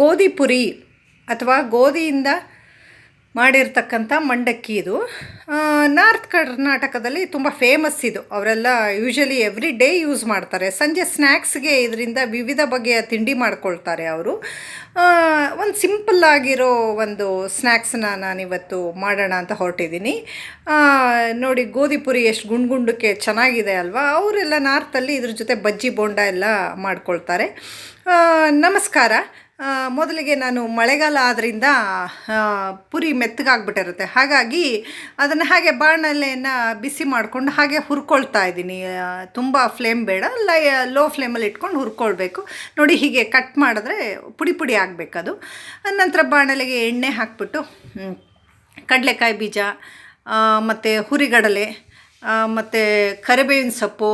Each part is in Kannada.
ಗೋಧಿ ಪುರಿ ಅಥವಾ ಗೋಧಿಯಿಂದ ಮಾಡಿರ್ತಕ್ಕಂಥ ಮಂಡಕ್ಕಿ ಇದು. ನಾರ್ತ್ ಕರ್ನಾಟಕದಲ್ಲಿ ತುಂಬ ಫೇಮಸ್ ಇದು. ಅವರೆಲ್ಲ ಯೂಶಲಿ ಎವ್ರಿ ಡೇ ಯೂಸ್ ಮಾಡ್ತಾರೆ. ಸಂಜೆ ಸ್ನ್ಯಾಕ್ಸ್ಗೆ ಇದರಿಂದ ವಿವಿಧ ಬಗೆಯ ತಿಂಡಿ ಮಾಡ್ಕೊಳ್ತಾರೆ ಅವರು. ಒಂದು ಸಿಂಪಲ್ ಆಗಿರೋ ಒಂದು ಸ್ನ್ಯಾಕ್ಸನ್ನ ನಾನಿವತ್ತು ಮಾಡೋಣ ಅಂತ ಹೊರಟಿದ್ದೀನಿ. ನೋಡಿ ಗೋಧಿ ಪುರಿ ಎಷ್ಟು ಗುಂಡು ಗುಂಡಕ್ಕೆ ಚೆನ್ನಾಗಿದೆ ಅಲ್ವಾ? ಅವರೆಲ್ಲ ನಾರ್ತಲ್ಲಿ ಇದ್ರ ಜೊತೆ ಬಜ್ಜಿ ಬೋಂಡ ಎಲ್ಲ ಮಾಡ್ಕೊಳ್ತಾರೆ. ನಮಸ್ಕಾರ. ಮೊದಲಿಗೆ ನಾನು ಮಳೆಗಾಲ ಆದ್ದರಿಂದ ಪುರಿ ಮೆತ್ತಗಾಗ್ಬಿಟ್ಟಿರುತ್ತೆ. ಹಾಗಾಗಿ ಅದನ್ನು ಹಾಗೆ ಬಾಣಲೆಯನ್ನು ಬಿಸಿ ಮಾಡಿಕೊಂಡು ಹಾಗೆ ಹುರ್ಕೊಳ್ತಾ ಇದ್ದೀನಿ. ತುಂಬ ಫ್ಲೇಮ್ ಬೇಡ. ಲೈ ಲೋ ಫ್ಲೇಮಲ್ಲಿ ಇಟ್ಕೊಂಡು ಹುರ್ಕೊಳ್ಬೇಕು. ನೋಡಿ ಹೀಗೆ ಕಟ್ ಮಾಡಿದ್ರೆ ಪುಡಿ ಪುಡಿ ಆಗಬೇಕದು. ನಂತರ ಬಾಣಲೆಗೆ ಎಣ್ಣೆ ಹಾಕ್ಬಿಟ್ಟು ಕಡಲೆಕಾಯಿ ಬೀಜ ಮತ್ತು ಹುರಿಗಡಲೆ ಮತ್ತು ಕರಿಬೇವಿನ ಸೊಪ್ಪು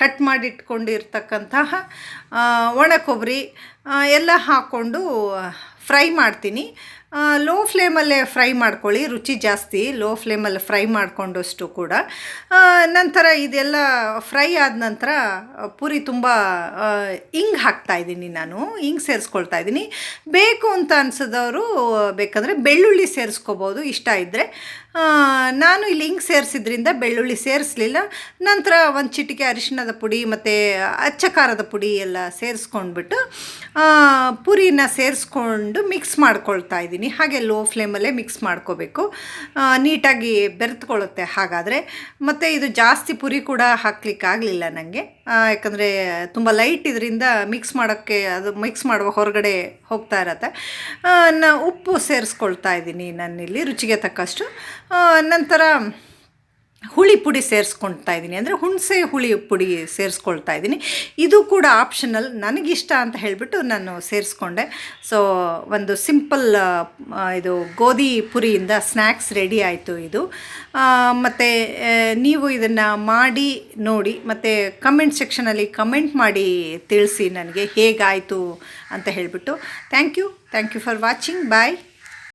ಕಟ್ ಮಾಡಿಟ್ಕೊಂಡಿರ್ತಕ್ಕಂತಹ ಒಣ ಕೊಬ್ಬರಿ ಎಲ್ಲ ಹಾಕ್ಕೊಂಡು ಫ್ರೈ ಮಾಡ್ತೀನಿ. ಲೋ ಫ್ಲೇಮಲ್ಲೇ ಫ್ರೈ ಮಾಡ್ಕೊಳ್ಳಿ, ರುಚಿ ಜಾಸ್ತಿ ಲೋ ಫ್ಲೇಮಲ್ಲಿ ಫ್ರೈ ಮಾಡಿಕೊಂಡಷ್ಟು ಕೂಡ. ನಂತರ ಇದೆಲ್ಲ ಫ್ರೈ ಆದ ನಂತರ ಪೂರಿ ತುಂಬ ಇಂಗ್ ಹಾಕ್ತಾ ಇದ್ದೀನಿ ನಾನು, ಇಂಗ್ ಸೇರಿಸ್ಕೊಳ್ತಾ ಇದ್ದೀನಿ. ಬೇಕು ಅಂತ ಅನ್ಸಿದವರು, ಬೇಕಂದರೆ ಬೆಳ್ಳುಳ್ಳಿ ಸೇರಿಸ್ಕೋಬೋದು, ಇಷ್ಟ ಇದ್ದರೆ ನಾನು ಇಲ್ಲಿ ಹಿಂಗೆ ಸೇರಿಸಿದ್ರಿಂದ ಬೆಳ್ಳುಳ್ಳಿ ಸೇರಿಸಲಿಲ್ಲ. ನಂತರ ಒಂದು ಚಿಟಿಕೆ ಅರಿಶಿಣದ ಪುಡಿ ಮತ್ತು ಅಚ್ಚ ಖಾರದ ಪುಡಿ ಎಲ್ಲ ಸೇರಿಸ್ಕೊಂಡ್ಬಿಟ್ಟು ಪುರಿನ ಸೇರಿಸ್ಕೊಂಡು ಮಿಕ್ಸ್ ಮಾಡ್ಕೊಳ್ತಾ ಇದ್ದೀನಿ. ಹಾಗೆ ಲೋ ಫ್ಲೇಮಲ್ಲೇ ಮಿಕ್ಸ್ ಮಾಡ್ಕೋಬೇಕು. ನೀಟಾಗಿ ಬೆರೆತ್ಕೊಳ್ಳುತ್ತೆ ಹಾಗಾದರೆ. ಮತ್ತು ಇದು ಜಾಸ್ತಿ ಪುರಿ ಕೂಡ ಹಾಕ್ಲಿಕ್ಕಾಗಲಿಲ್ಲ ನನಗೆ ಯಾಕಂದರೆ ತುಂಬ ಲೈಟ್ ಇದರಿಂದ ಮಿಕ್ಸ್ ಮಾಡೋಕ್ಕೆ ಅದು ಮಿಕ್ಸ್ ಮಾಡುವ ಹೊರಗಡೆ ಹೋಗ್ತಾ ಇರತ್ತೆ. ನಾ ಉಪ್ಪು ಸೇರಿಸ್ಕೊಳ್ತಾ ಇದ್ದೀನಿ ನಾನಿಲ್ಲಿ ರುಚಿಗೆ ತಕ್ಕಷ್ಟು. ನಂತರ ಹುಳಿ ಪುಡಿ ಸೇರಿಸ್ಕೊಳ್ತಾ ಇದ್ದೀನಿ. ಅಂದರೆ ಹುಣಸೆ ಹುಳಿ ಪುಡಿ ಸೇರಿಸ್ಕೊಳ್ತಾ ಇದ್ದೀನಿ. ಇದು ಕೂಡ ಆಪ್ಷನಲ್ ನನಗಿಷ್ಟ ಅಂತ ಹೇಳಿಬಿಟ್ಟು ನಾನು ಸೇರಿಸ್ಕೊಂಡೆ. ಸೊ ಒಂದು ಸಿಂಪಲ್ ಇದು ಗೋಧಿ ಪುರಿಯಿಂದ ಸ್ನ್ಯಾಕ್ಸ್ ರೆಡಿ ಆಯಿತು ಇದು. ಮತ್ತು ನೀವು ಇದನ್ನು ಮಾಡಿ, ನೋಡಿ, ಮತ್ತು ಕಮೆಂಟ್ ಸೆಕ್ಷನಲ್ಲಿ ಕಮೆಂಟ್ ಮಾಡಿ ತಿಳಿಸಿ ನನಗೆ ಹೇಗಾಯಿತು ಅಂತ ಹೇಳಿಬಿಟ್ಟು. Thank you thank you for watching bye